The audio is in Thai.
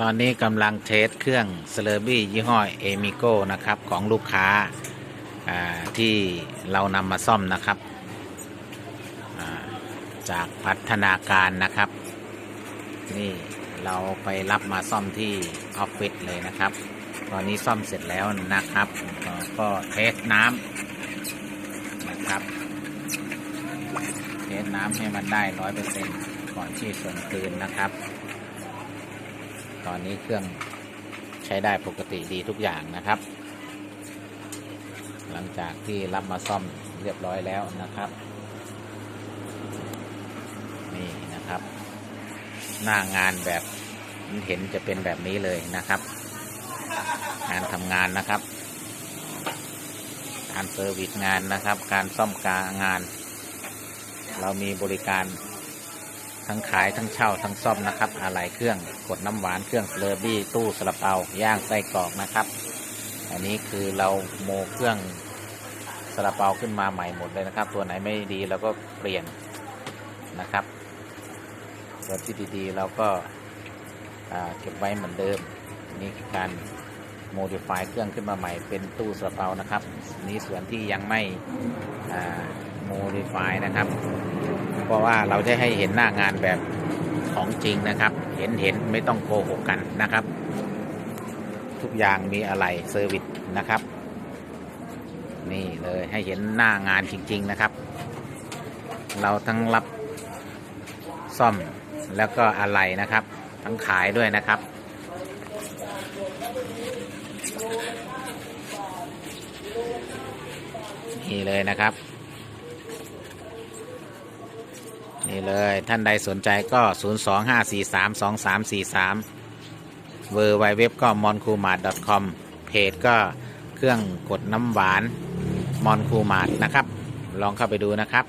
ตอนนี้กำลังเทสเครื่องเซเลบี้ยี่ห้อเอมิโกนะครับ ของลูกค้าที่เรานำมาซ่อมนะครับ จากพัฒนาการนะครับ นี่เราไปรับมาซ่อมที่ออฟฟิศเลยนะครับ ตอนนี้ซ่อมเสร็จแล้วนะครับ ก็เทสน้ำนะครับ เทสน้ำให้มันได้ร้อยเปอร์เซ็นต์ก่อนที่ส่งคืนนะครับ ตอนนี้เครื่องใช้ได้ปกติดีทุกอย่างนะครับ หลังจากที่รับมาซ่อมเรียบร้อยแล้วนะครับ นี่นะครับ หน้างานแบบเห็นจะเป็นแบบนี้เลยนะครับ งานทำงานนะครับ การเซอร์วิสงานนะครับ การซ่อมกางาน เรามีบริการ ทั้งขายทั้งเช่าทั้งซ่อมนะครับ อะไหล่เครื่องกดน้ำหวานเครื่องเลอบี้ตู้สลับเปาย่างไส้กรอกนะครับ อันนี้คือเราโมเครื่องสลับเปาขึ้นมาใหม่หมดเลยนะครับ ตัวไหนไม่ดีเราก็เปลี่ยนนะครับตัวที่ดีๆเราก็เก็บไว้เหมือนเดิม นี่คือการโมดิฟายเครื่องขึ้นมาใหม่เป็นตู้สลับเปานะครับนนี้ส่วนที่ยังไม่ โมดิฟายนะครับ เพราะว่าเราจะให้เห็นหน้างานแบบของจริงนะครับ เห็นเห็นไม่ต้องโกหกกันนะครับ ทุกอย่างมีอะไรเซอร์วิสนะครับ นี่เลยให้เห็นหน้างานจริง ๆนะครับ เราทั้งรับซ่อมแล้วก็อะไรนะครับ ทั้งขายด้วยนะครับนี่เลยนะครับ นี่เลยท่านใดสนใจก็ 0 2 5 4 3 2 3 4 3 เวอร์ไวเว็บก็ m o n c u m a r c o m เพจก็เครื่องกดน้ำหวานมอนคูมาดนะครับ ลองเข้าไปดูนะครับ